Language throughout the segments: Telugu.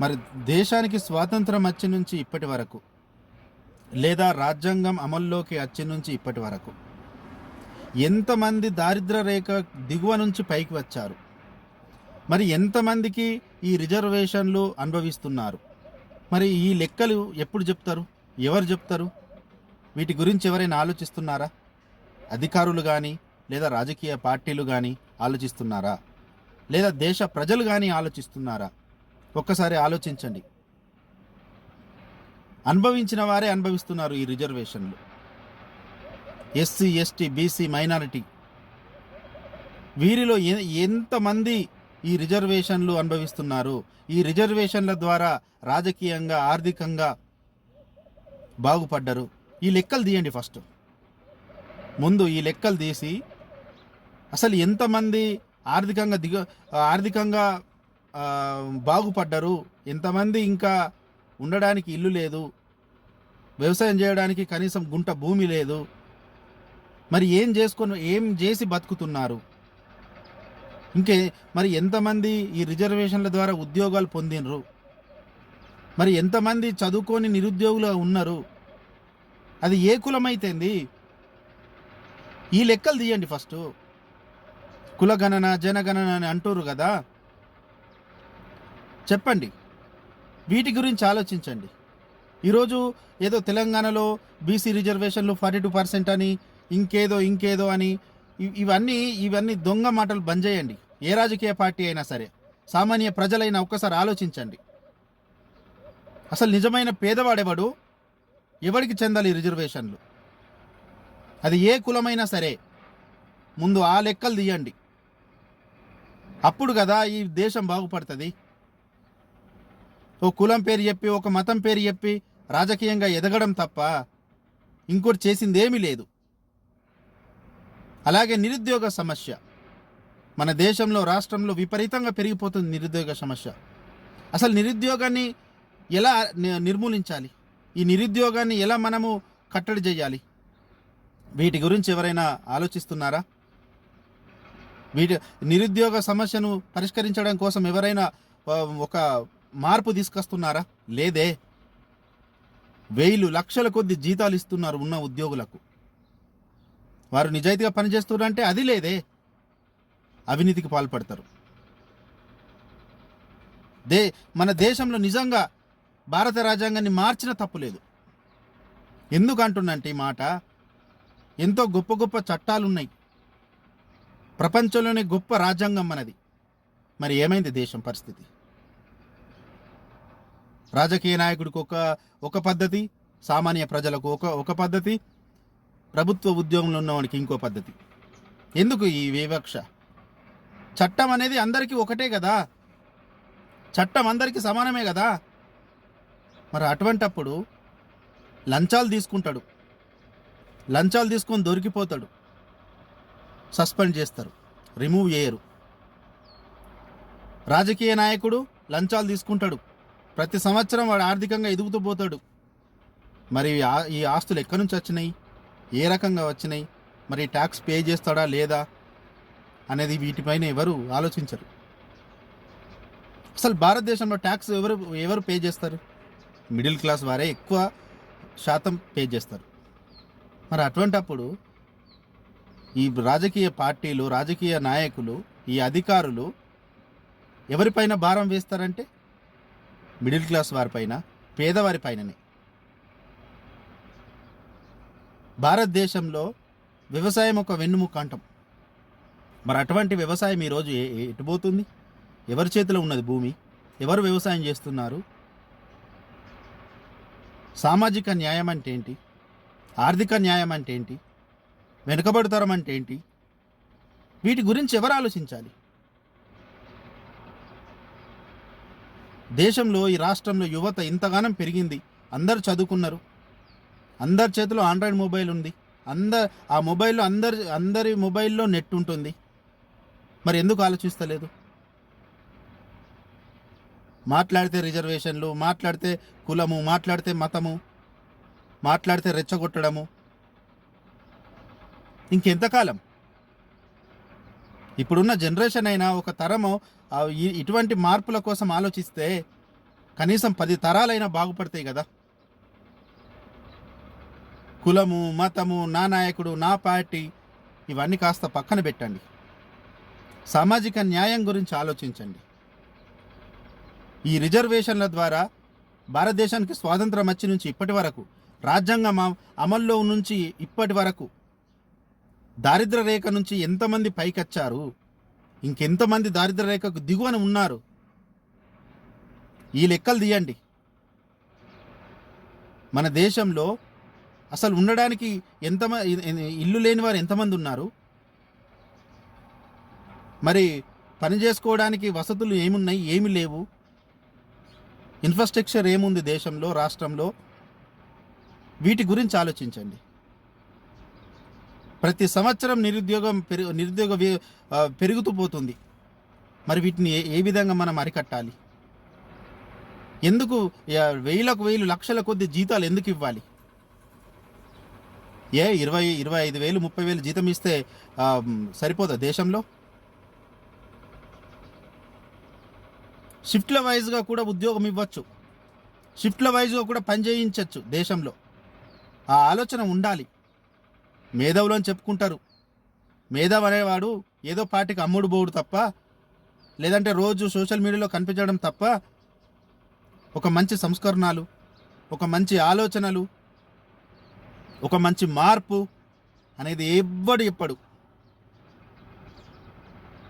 మరి దేశానికి స్వాతంత్రం వచ్చి నుంచి ఇప్పటి వరకు లేదా రాజ్యాంగం అమల్లోకి వచ్చి నుంచి ఇప్పటి వరకు ఎంతమంది దారిద్ర రేఖ దిగువ నుంచి పైకి వచ్చారు? మరి ఎంతమందికి ఈ రిజర్వేషన్లు అనుభవిస్తున్నారు? మరి ఈ లెక్కలు ఎప్పుడు చెప్తారు? ఎవరు చెప్తారు? వీటి గురించి ఎవరైనా ఆలోచిస్తున్నారా? అధికారులు కానీ లేదా రాజకీయ పార్టీలు కానీ ఆలోచిస్తున్నారా? లేదా దేశ ప్రజలు కానీ ఆలోచిస్తున్నారా? ఒక్కసారి ఆలోచించండి. అనుభవించిన వారే అనుభవిస్తున్నారు ఈ రిజర్వేషన్లు. SC ST BC minority. వీరిలో ఎంతమంది ఈ రిజర్వేషన్లు అనుభవిస్తున్నారు? ఈ రిజర్వేషన్ల ద్వారా రాజకీయంగా ఆర్థికంగా బాగుపడ్డరు. ఈ లెక్కలు తీయండి ఫస్ట్. ముందు ఈ లెక్కలు తీసి అసలు ఎంతమంది ఆర్థికంగా దిగ ఆర్థికంగా బాగుపడ్డరు. ఎంతమంది ఇంకా ఉండడానికి ఇల్లు లేదు. వ్యవసాయం చేయడానికి కనీసం గుంట భూమి లేదు. మరి ఏం చేసుకొని ఏం చేసి బతుకుతున్నారు? ఇంకే మరి ఎంతమంది ఈ రిజర్వేషన్ల ద్వారా ఉద్యోగాలు పొందినరు మరి ఎంతమంది చదువుకొని నిరుద్యోగులు ఉన్నారు? అది ఏ కులమైతేంది? ఈ లెక్కలు తీయండి ఫస్ట్. కులగణన జనగణన అని అంటారు కదా. చెప్పండి. వీటి గురించి ఆలోచించండి. ఈరోజు ఏదో తెలంగాణలో బీసీ రిజర్వేషన్లు ఫార్టీ టూ పర్సెంట్ అని ఇంకేదో ఇంకేదో అని ఇవన్నీ ఇవన్నీ దొంగ మాటలు బంద్ చేయండి. ఏ రాజకీయ పార్టీ అయినా సరే సామాన్య ప్రజలైనా ఒక్కసారి ఆలోచించండి. అసలు నిజమైన పేదవాడెవడు? ఎవరికి చెందాలి ఈ రిజర్వేషన్లు? అది ఏ కులమైనా సరే ముందు ఆ లెక్కలు తీయండి. అప్పుడు కదా ఈ దేశం బాగుపడుతుంది. ఓ కులం పేరు చెప్పి ఒక మతం పేరు చెప్పి రాజకీయంగా ఎదగడం తప్ప ఇంకోటి చేసిందేమీ లేదు. అలాగే నిరుద్యోగ సమస్య. మన దేశంలో రాష్ట్రంలో విపరీతంగా పెరిగిపోతుంది నిరుద్యోగ సమస్య. అసలు నిరుద్యోగాన్ని ఎలా నిర్మూలించాలి? ఈ నిరుద్యోగాన్ని ఎలా మనము కట్టడి చేయాలి? వీటి గురించి ఎవరైనా ఆలోచిస్తున్నారా? వీటి నిరుద్యోగ సమస్యను పరిష్కరించడం కోసం ఎవరైనా ఒక మార్పు తీసుకొస్తున్నారా? లేదే. వేలు లక్షల కొద్ది జీతాలు ఇస్తున్నారు ఉన్న ఉద్యోగులకు. వారు నిజాయితీగా పనిచేస్తున్నారంటే అది లేదే. అవినీతికి పాల్పడతారు. దే మన దేశంలో నిజంగా భారత రాజ్యాంగాన్ని మార్చిన తప్పు లేదు. ఎందుకు అంటున్నంటే ఈ మాట? ఎంతో గొప్ప గొప్ప చట్టాలు ఉన్నాయి ప్రపంచంలోనే గొప్ప రాజ్యాంగం మనది. మరి ఏమైంది దేశం పరిస్థితి? రాజకీయ నాయకుడికి ఒక ఒక పద్ధతి సామాన్య ప్రజలకు ఒక ఒక పద్ధతి ప్రభుత్వ ఉద్యోగంలో ఉన్నవాడికి ఇంకో పద్ధతి. ఎందుకు ఈ వివక్ష? చట్టం అనేది అందరికీ ఒకటే కదా? చట్టం అందరికీ సమానమే కదా? మరి అటువంటప్పుడు లంచాలు తీసుకుంటాడు. లంచాలు తీసుకొని దొరికిపోతాడు. సస్పెండ్ చేస్తారు. రిమూవ్ చేయరు. రాజకీయ నాయకుడు లంచాలు తీసుకుంటాడు. ప్రతి సంవత్సరం వాడు ఆర్థికంగా ఎదుగుతూ పోతాడు. మరి ఆ- ఈ ఆస్తులు ఎక్కడి నుంచి వచ్చినాయి? ఏ రకంగా వచ్చినాయి? మరి ట్యాక్స్ పే చేస్తాడా లేదా? అనేది వీటిపైన ఎవరు ఆలోచించరు. అసలు భారతదేశంలో ట్యాక్స్ ఎవరు ఎవరు పే చేస్తారు? మిడిల్ క్లాస్ వారే ఎక్కువ శాతం పే చేస్తారు. మరి అటువంటప్పుడు ఈ రాజకీయ పార్టీలు రాజకీయ నాయకులు ఈ అధికారులు ఎవరిపైన భారం వేస్తారంటే? మిడిల్ క్లాస్ వారిపైన పేదవారిపైననే. భారతదేశంలో వ్యవసాయం ఒక వెన్నుముక అంటాం. మరి అటువంటి వ్యవసాయం ఈరోజు ఎటుపోతుంది ఏ- ఎటు పోతుంది? ఎవరి చేతిలో ఉన్నది భూమి? ఎవరు వ్యవసాయం చేస్తున్నారు? సామాజిక న్యాయం అంటే ఏంటి? ఆర్థిక న్యాయం అంటే ఏంటి? వెనుకబడతరం అంటే ఏంటి? వీటి గురించి ఎవరు ఆలోచించాలి? దేశంలో ఈ రాష్ట్రంలో యువత ఇంతగానం పెరిగింది. అందరు చదువుకున్నారు. అందరి చేతిలో ఆండ్రాయిడ్ మొబైల్ ఉంది. అందరు ఆ మొబైల్లో అందరి అందరి మొబైల్లో నెట్ ఉంటుంది. మరి ఎందుకు ఆలోచిస్తలేదు? మాట్లాడితే రిజర్వేషన్లు మాట్లాడితే కులము మాట్లాడితే మతము మాట్లాడితే రెచ్చగొట్టడము. ఇంకెంతకాలం? ఇప్పుడున్న జనరేషన్ అయినా ఒక తరము ఈ- ఇటువంటి మార్పుల కోసం ఆలోచిస్తే కనీసం పది తరాలైనా బాగుపడతాయి కదా. కులము మతము నా నాయకుడు నా పార్టీ ఇవన్నీ కాస్త పక్కన పెట్టండి. సామాజిక న్యాయం గురించి ఆలోచించండి. ఈ రిజర్వేషన్ల ద్వారా భారతదేశానికి స్వాతంత్రం వచ్చి నుంచి ఇప్పటి వరకు రాజ్యాంగం అమల్లో నుంచి ఇప్పటి వరకు దారిద్ర రేఖ నుంచి ఎంతమంది పైకొచ్చారు? ఇంకెంతమంది దారిద్ర రేఖకు దిగువన ఉన్నారు? ఈ లెక్కలు తీయండి. మన దేశంలో అసలు ఉండడానికి ఎంత ఇల్లు లేని వారు ఎంతమంది ఉన్నారు? మరి పని చేసుకోవడానికి వసతులు ఏమున్నాయి? ఏమి లేవు? ఇన్ఫ్రాస్ట్రక్చర్ ఏముంది దేశంలో రాష్ట్రంలో? వీటి గురించి ఆలోచించండి. ప్రతి సంవత్సరం నిరుద్యోగం పెరుగు నిరుద్యోగ పెరుగుతూ పోతుంది. మరి వీటిని ఏ ఏ విధంగా మనం అరికట్టాలి? ఎందుకు వేలకు వేలు లక్షల కొద్ది జీతాలు ఎందుకు ఇవ్వాలి? ఏ ఇరవై ఇరవై ఐదు వేలు ముప్పై వేలు జీతం ఇస్తే సరిపోదా దేశంలో? షిఫ్ట్ల వైజ్గా కూడా ఉద్యోగం ఇవ్వచ్చు. షిఫ్ట్ల వైజ్గా కూడా పని చేయించవచ్చు దేశంలో. ఆ ఆలోచన ఉండాలి. మేధావులు అని చెప్పుకుంటారు. మేధావు అనేవాడు ఏదో పార్టీకి అమ్ముడు పోవుడు తప్ప లేదంటే రోజు సోషల్ మీడియాలో కనిపించడం తప్ప ఒక మంచి సంస్కరణలు ఒక మంచి ఆలోచనలు ఒక మంచి మార్పు అనేది ఎవ్వడు చెప్పడు.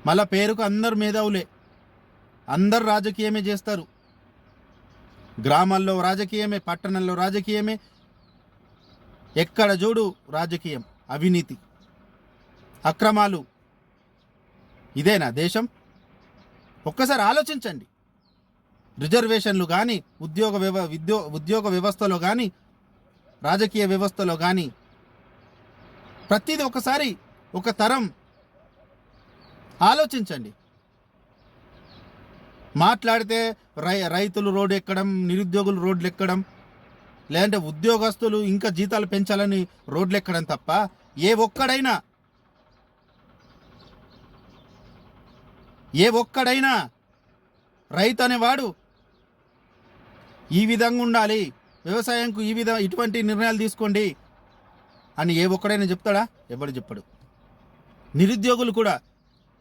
మళ్ళా పేరుకు అందరు మేధావులే. అందరు రాజకీయమే చేస్తారు. గ్రామాల్లో రాజకీయమే పట్టణంలో రాజకీయమే. ఎక్కడ చూడు రాజకీయం. అవినీతి. అక్రమాలు. ఇదేనా దేశం? ఒక్కసారి ఆలోచించండి. రిజర్వేషన్లు కానీ ఉద్యోగ వ్యవ విద్యో ఉద్యోగ వ్యవస్థలో కానీ రాజకీయ వ్యవస్థలో కానీ ప్రతిదీ ఒకసారి ఒక తరం ఆలోచించండి. మాట్లాడితే రై రైతులు రోడ్డు ఎక్కడం నిరుద్యోగులు రోడ్లు ఎక్కడం లేదంటే ఉద్యోగస్తులు ఇంకా జీతాలు పెంచాలని రోడ్లు ఎక్కడం తప్ప ఏ ఒక్కడైనా ఏ ఒక్కడైనా రైతు అనేవాడు ఈ విధంగా ఉండాలి. వ్యవసాయంకు ఈ విధ ఇటువంటి నిర్ణయాలు తీసుకోండి అని ఏ ఒక్కడైనా చెప్తాడా? ఎవడు చెప్పడు. నిరుద్యోగులు కూడా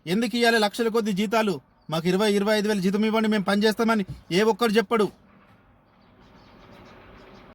ఎందుకు ఇవ్వాలి లక్షల కొద్ది జీతాలు? మాకు ఇరవై ఇరవై ఐదు వేల జీతం ఇవ్వండి మేము పని చేస్తామని ఏ ఒక్కడు చెప్పడు.